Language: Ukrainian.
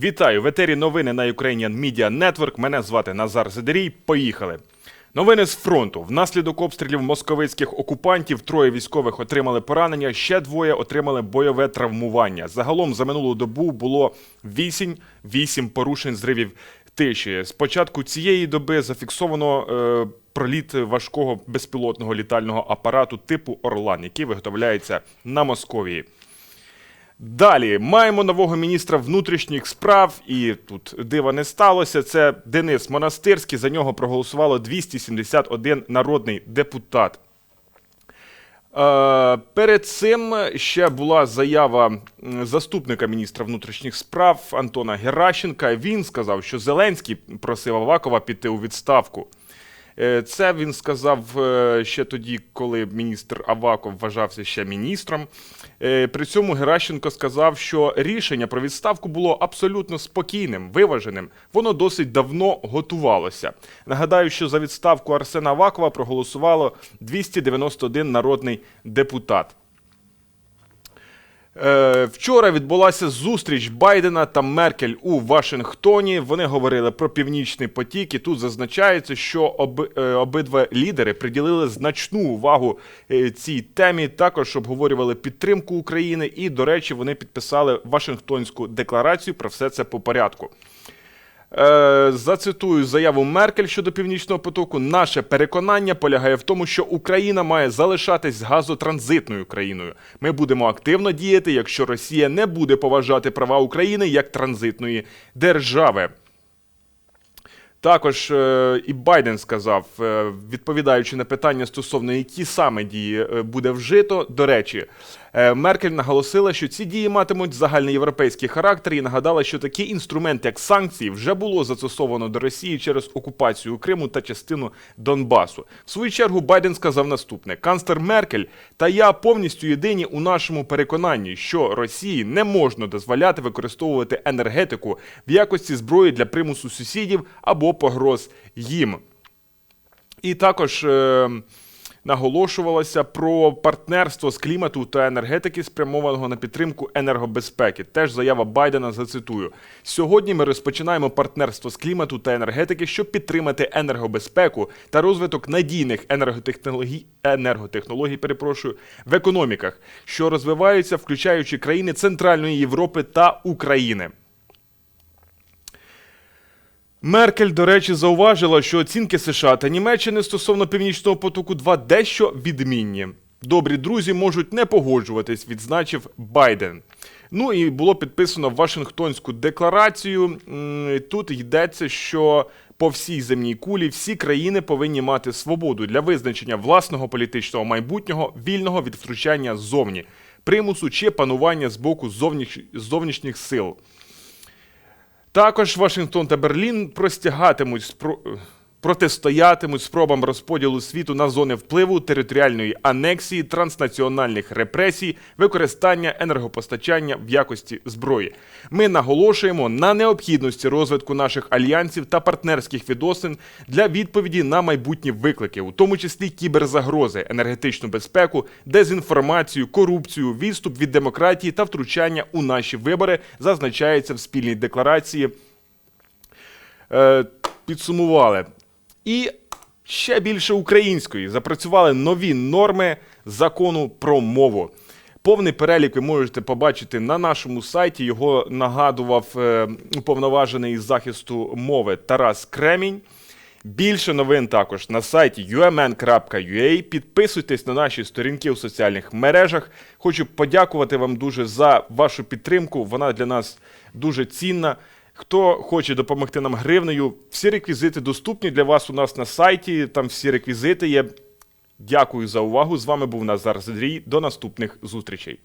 Вітаю в етері новини на Ukrainian Media Network. Мене звати Назар Зидерій. Поїхали. Новини з фронту. Внаслідок обстрілів московицьких окупантів троє військових отримали поранення, ще двоє отримали бойове травмування. Загалом за минулу добу було 8, 8 порушень зривів тиші. З початку цієї доби зафіксовано е, проліт важкого безпілотного літального апарату типу Орлан, який виготовляється на Московії. Далі маємо нового міністра внутрішніх справ, і тут дива не сталося. Це Денис Монастирський. За нього проголосувало 271 народний депутат. Е, перед цим ще була заява заступника міністра внутрішніх справ Антона Геращенка. Він сказав, що Зеленський просив Авакова піти у відставку. Е, Це він сказав е, ще тоді, коли міністр Аваков вважався ще міністром. Е, При цьому Геращенко сказав, що рішення про відставку було абсолютно спокійним, виваженим. Воно досить давно готувалося. Нагадаю, що за відставку Арсена Авакова проголосувало 291 народний депутат. Е, Вчора відбулася зустріч Байдена та Меркель у Вашингтоні. Вони говорили про північний потік, і тут зазначається, що оби, е, обидва лідери приділили значну увагу е, цій темі. Також обговорювали підтримку України, і, до речі, вони підписали Вашингтонську декларацію про все це по порядку. Е, Зацитую заяву Меркель щодо північного потоку. Наше переконання полягає в тому, що Україна має залишатись газотранзитною країною. Ми будемо активно діяти, якщо Росія не буде поважати права України як транзитної держави. Також е, і Байден сказав, е, відповідаючи на питання стосовно які саме дії е, буде вжито. До речі, Меркель наголосила, що ці дії матимуть загальноєвропейський характер і нагадала, що такий інструмент, як санкції, вже було застосовано до Росії через окупацію Криму та частину Донбасу. В свою чергу Байден сказав наступне: канцлер Меркель та я повністю єдині у нашому переконанні, що Росії не можна дозволяти використовувати енергетику в якості зброї для примусу сусідів або погроз їм. І також е, наголошувалося про партнерство з клімату та енергетики, спрямованого на підтримку енергобезпеки. Теж заява Байдена зацитую: сьогодні ми розпочинаємо партнерство з клімату та енергетики, щоб підтримати енергобезпеку та розвиток надійних енерготехнологій, енерготехнологій, перепрошую, в економіках, що розвиваються, включаючи країни Центральної Європи та України. Меркель, до речі, зауважила, що оцінки США та Німеччини стосовно Північного потоку 2 дещо відмінні. Добрі друзі можуть не погоджуватись, відзначив Байден. Ну і було підписано Вашингтонську декларацію. Тут йдеться, що по всій земній кулі всі країни повинні мати свободу для визначення власного політичного майбутнього, вільного від втручання ззовні, примусу чи панування з боку зовніш... зовнішніх сил. Також Вашингтон та Берлін простягатимуть спро... протистоятимуть спробам розподілу світу на зони впливу, територіальної анексії, транснаціональних репресій, використання енергопостачання в якості зброї. Ми наголошуємо на необхідності розвитку наших альянсів та партнерських відносин для відповіді на майбутні виклики, у тому числі кіберзагрози, енергетичну безпеку, дезінформацію, корупцію, відступ від демократії та втручання у наші вибори, зазначається в спільній декларації е, підсумували. І ще більше української запрацювали нові норми закону про мову. Повний перелік ви можете побачити на нашому сайті. Його нагадував е, уповноважений із захисту мови Тарас Кремінь. Більше новин також на сайті umn.ua. Підписуйтесь на наші сторінки у соціальних мережах. Хочу подякувати вам дуже за вашу підтримку. Вона для нас дуже цінна. Хто хоче допомогти нам гривнею, всі реквізити доступні для вас у нас на сайті. Там всі реквізити є. Дякую за увагу. З вами був Назар Задрій. До наступних зустрічей.